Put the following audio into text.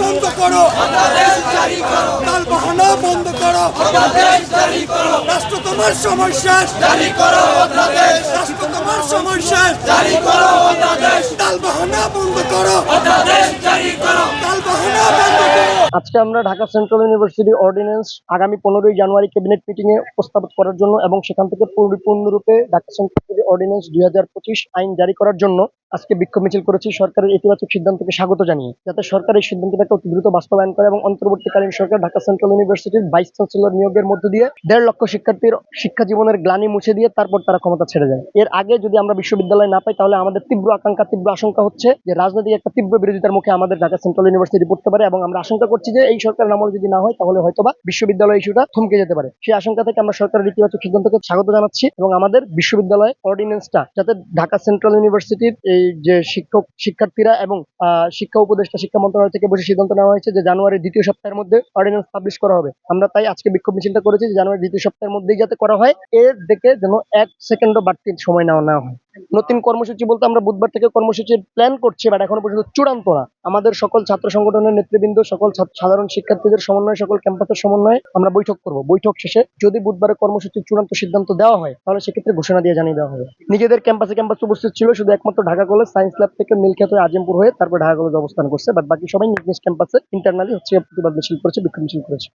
বন্ধ করো। বাহানা বন্ধ করো। রাষ্ট্র তোমার রাষ্ট্র তোমার করো। বাহানা বন্ধ করো। আজকে আমরা ঢাকা সেন্ট্রাল ইউনিভার্সিটি অর্ডিন্যান্স আগামী পনেরোই জানুয়ারি ক্যাবিনেট মিটিং এ উপস্থাপন করার জন্য এবং সেখান থেকে পরিপূর্ণরূপে ঢাকা সেন্ট্রাল অর্ডিন্যান্স দুই হাজার পঁচিশ আইন জারি করার জন্য আজকে বিক্ষোভ মিছিল করেছি সরকারের ইতিবাচক সিদ্ধান্তকে স্বাগত জানিয়ে, যাতে সরকার এই সিদ্ধান্তটাকে অতি দ্রুত বাস্তবায়ন করে এবং অন্তর্বর্তীকালীন সরকার ঢাকা সেন্ট্রাল ইউনিভার্সিটির ভাইস চ্যান্সেলর নিয়োগের মধ্য দিয়ে দেড় লক্ষ শিক্ষার্থীর শিক্ষা জীবনের গ্লানি মুছে দিয়ে তারপর তারা ক্ষমতা ছেড়ে যায় এর আগে যদি আমরা বিশ্ববিদ্যালয় না পাই, তাহলে আমাদের তীব্র আকাঙ্ক্ষা, তীব্র আশঙ্কা হচ্ছে যে রাজনৈতিক একটা তীব্র বিরোধিতার মুখে আমাদের ঢাকা সেন্ট্রাল ইউনিভার্সিটি পড়তে পারে এবং আমরা আশঙ্কা করছি যে এই সরকারের আমল যদি না হয়, তাহলে হয়তোবা বিশ্ববিদ্যালয় ইস্যুটা থমকে যেতে পারে। সেই আশঙ্কা থেকে আমরা সরকারের ইতিবাচক সিদ্ধান্তকে স্বাগত জানাচ্ছি এবং আমাদের বিশ্ববিদ্যালয় অর্ডিন্যান্সটা যাতে ঢাকা সেন্ট্রাল ইউনিভার্সিটির এই যে শিক্ষক, শিক্ষার্থীরা এবং শিক্ষা উপদেষ্টা, শিক্ষা মন্ত্রণালয় থেকে বসে সিদ্ধান্ত নেওয়া হয়েছে যে জানুয়ারির দ্বিতীয় সপ্তাহের মধ্যে অর্ডিন্যান্স পাবলিশ করা হবে। আমরা তাই আজকে বিক্ষোভ মিছিলটা করেছি যে জানুয়ারির দ্বিতীয় সপ্তাহের মধ্যেই যাতে করা হয়। এর দেখে যেন এক সেকেন্ডও বাড়তি সময় নেওয়া না হয়। নতুন কর্মসূচি বলতে আমরা বুধবার থেকে কর্মসূচির প্ল্যান করছি বাট এখনও পর্যন্ত চূড়ান্ত না। আমাদের সকল ছাত্র সংগঠনের নেতৃবৃন্দ, সকল সাধারণ শিক্ষার্থীদের সমন্বয়ে, সকল ক্যাম্পাসের সমন্বয়ে আমরা বৈঠক করব। বৈঠক শেষে যদি বুধবারের কর্মসূচির চূড়ান্ত সিদ্ধান্ত দেওয়া হয়, তাহলে সেক্ষেত্রে ঘোষণা দিয়ে জানিয়ে দেওয়া হবে। নিজেদের ক্যাম্পাসে ক্যাম্পাস উপস্থিত ছিল শুধু একমাত্র ঢাকা কলেজ, সায়েন্স ল্যাব থেকে নীলক্ষেত আজিমপুর হয়ে তারপর ঢাকা কলেজ অবস্থান করছে বাট বাকি সবাই নিজ নিজ ক্যাম্পাসে ইন্টারনালি হচ্ছে প্রতিবাদ মিছিল করেছে, বিক্ষোভ মিছিল করেছে।